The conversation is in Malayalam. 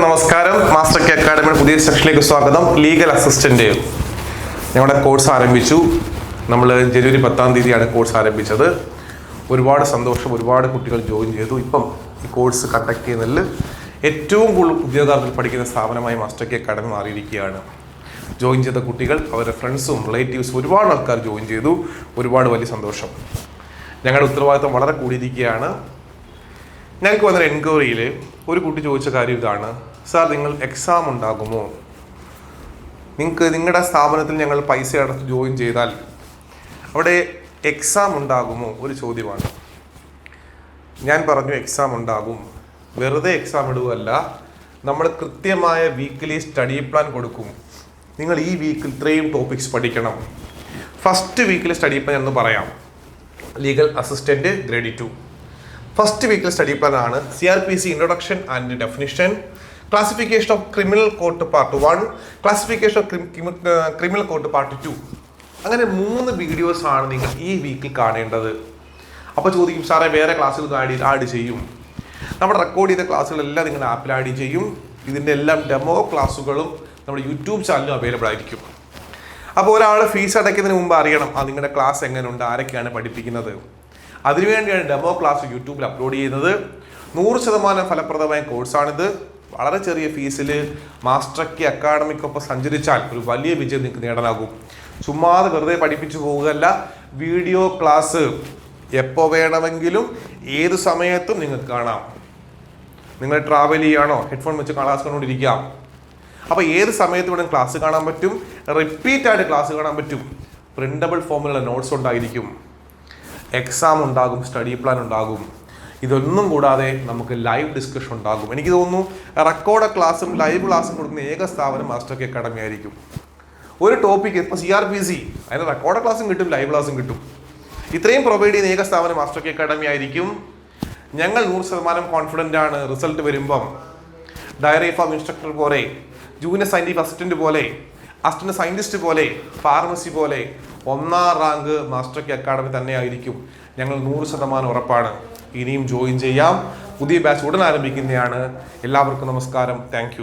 എല്ലാവർക്കും നമസ്കാരം. മാസ്റ്റർ കെ അക്കാഡമിയുടെ പുതിയ സെക്ഷനിലേക്ക് സ്വാഗതം. ലീഗൽ അസിസ്റ്റന്റ് ഞങ്ങളുടെ കോഴ്സ് ആരംഭിച്ചു. നമ്മൾ ജനുവരി പത്താം തീയതിയാണ് കോഴ്സ് ആരംഭിച്ചത്. ഒരുപാട് സന്തോഷം ഒരുപാട് കുട്ടികൾ ജോയിൻ ചെയ്തു. ഇപ്പം ഈ കോഴ്സ് കണ്ടക്ട് ചെയ്യുന്നതിൽ ഏറ്റവും കൂടുതൽ ഉദ്യോഗാർത്ഥികൾ പഠിക്കുന്ന സ്ഥാപനമായി മാസ്റ്റർ കെ അക്കാഡമി മാറിയിരിക്കുകയാണ്. ജോയിൻ ചെയ്ത കുട്ടികൾ അവരുടെ ഫ്രണ്ട്സും റിലേറ്റീവ്സും ഒരുപാട് ആൾക്കാർ ജോയിൻ ചെയ്തു. ഒരുപാട് വലിയ സന്തോഷം. ഞങ്ങളുടെ ഉത്തരവാദിത്വം വളരെ കൂടിയിരിക്കുകയാണ്. ഞങ്ങൾക്ക് വന്നൊരു എൻക്വയറിയിൽ ഒരു കുട്ടി ചോദിച്ച കാര്യം ഇതാണ്. സാർ നിങ്ങൾ എക്സാം ഉണ്ടാകുമോ? നിങ്ങൾക്ക് നിങ്ങളുടെ സ്ഥാപനത്തിൽ ഞങ്ങൾ പൈസ അടച്ച് ജോയിൻ ചെയ്താൽ അവിടെ എക്സാം ഉണ്ടാകുമോ? ഒരു ചോദ്യമാണ്. ഞാൻ പറഞ്ഞു എക്സാം ഉണ്ടാകും. വെറുതെ എക്സാം ഇടുകയല്ല. നമ്മൾ കൃത്യമായ വീക്കിലി സ്റ്റഡി പ്ലാൻ കൊടുക്കും. നിങ്ങൾ ഈ വീക്കിൽ ഇത്രയും ടോപ്പിക്സ് പഠിക്കണം. ഫസ്റ്റ് വീക്കിലെ സ്റ്റഡി പ്ലാൻ എന്ന് പറയാം. Legal assistant grade two first വീക്കിലെ study plan ആണ് C R P C introduction and definition classification of criminal court part one classification of criminal court part two അങ്ങനെ മൂന്ന് വീഡിയോസ് ആണ് നിങ്ങൾ ഈ വീക്കിൽ കാണേണ്ടത്. അപ്പോൾ ചോദിക്കും സാറേ വേറെ ക്ലാസ്സുകൾ ആഡ് ആഡ് ചെയ്യും? നമ്മുടെ റെക്കോർഡ് ചെയ്ത ക്ലാസ്സുകളെല്ലാം നിങ്ങൾ ആപ്പിൽ ആഡ് ചെയ്യും. ഇതിന്റെ എല്ലാം ഡെമോ ക്ലാസ്സുകളും നമ്മുടെ യൂട്യൂബ് ചാനലും അവൈലബിൾ ആയിരിക്കും. അപ്പോൾ ഒരാൾ ഫീസ് അടയ്ക്കുന്നതിന് മുമ്പ് അറിയണം ആ നിങ്ങളുടെ ക്ലാസ് എങ്ങനെയുണ്ട്? ആരൊക്കെയാണ് പഠിപ്പിക്കുന്നത്? അതിനുവേണ്ടിയാണ് ഡെമോ ക്ലാസ് യൂട്യൂബിൽ അപ്ലോഡ് ചെയ്യുന്നത്. നൂറ് ശതമാനം ഫലപ്രദമായ കോഴ്സാണിത് വളരെ ചെറിയ ഫീസിൽ മാസ്റ്റർ കി അക്കാഡമിക്കൊപ്പം സഞ്ചരിച്ചാൽ ഒരു വലിയ വിജയം നിങ്ങൾക്ക് നേടാനാകും. ചുമ്മാതെ വെറുതെ പഠിപ്പിച്ചു പോവുകയല്ല വീഡിയോ ക്ലാസ് എപ്പോൾ വേണമെങ്കിലും ഏത് സമയത്തും നിങ്ങൾക്ക് കാണാം. നിങ്ങൾ ട്രാവൽ ചെയ്യാണോ ഹെഡ്ഫോൺ വെച്ച് ക്ലാസ് കണ്ടുകൊണ്ടിരിക്കാം. അപ്പോൾ ഏത് സമയത്ത് വേണം ക്ലാസ് കാണാൻ പറ്റും? റിപ്പീറ്റ് ആയിട്ട് ക്ലാസ് കാണാൻ പറ്റും. പ്രിന്റബിൾ ഫോമിലുള്ള നോട്ട്സ് ഉണ്ടായിരിക്കും. എക്സാം ഉണ്ടാകും സ്റ്റഡി പ്ലാൻ ഉണ്ടാകും. ഇതൊന്നും കൂടാതെ നമുക്ക് ലൈവ് ഡിസ്കഷൻ ഉണ്ടാകും. എനിക്ക് തോന്നുന്നു റെക്കോർഡ് ക്ലാസ്സും ലൈവ് ക്ലാസ്സും കൊടുക്കുന്ന ഏക സ്ഥാപനം മാസ്റ്റർ കെ അക്കാഡമി ആയിരിക്കും. ഒരു ടോപ്പിക്ക് ഇപ്പോൾ സി ആർ പി സി അതിന് റെക്കോർഡ് ക്ലാസ്സും കിട്ടും ലൈവ് ക്ലാസ്സും കിട്ടും. ഇത്രയും പ്രൊവൈഡ് ചെയ്യുന്ന ഏക സ്ഥാപനം മാസ്റ്റർ കെ അക്കാഡമി ആയിരിക്കും. ഞങ്ങൾ നൂറ് ശതമാനം കോൺഫിഡന്റ് ആണ്. റിസൾട്ട് വരുമ്പം ഡയറി ഫോം ഇൻസ്ട്രക്ടർ പോലെ ജൂനിയർ സയന്റിഫിക് അസിസ്റ്റന്റ് പോലെ അസിസ്റ്റന്റ് സയന്റിസ്റ്റ് പോലെ ഫാർമസി പോലെ ഒന്നാം റാങ്ക് മാസ്റ്റർ കെ അക്കാഡമി തന്നെ ആയിരിക്കും. ഞങ്ങൾ നൂറ് ശതമാനം ഉറപ്പാണ്. ഇനിയും ജോയിൻ ചെയ്യാം. പുതിയ ബാച്ച് ഉടൻ ആരംഭിക്കുന്നതാണ്. എല്ലാവർക്കും നമസ്കാരം. താങ്ക്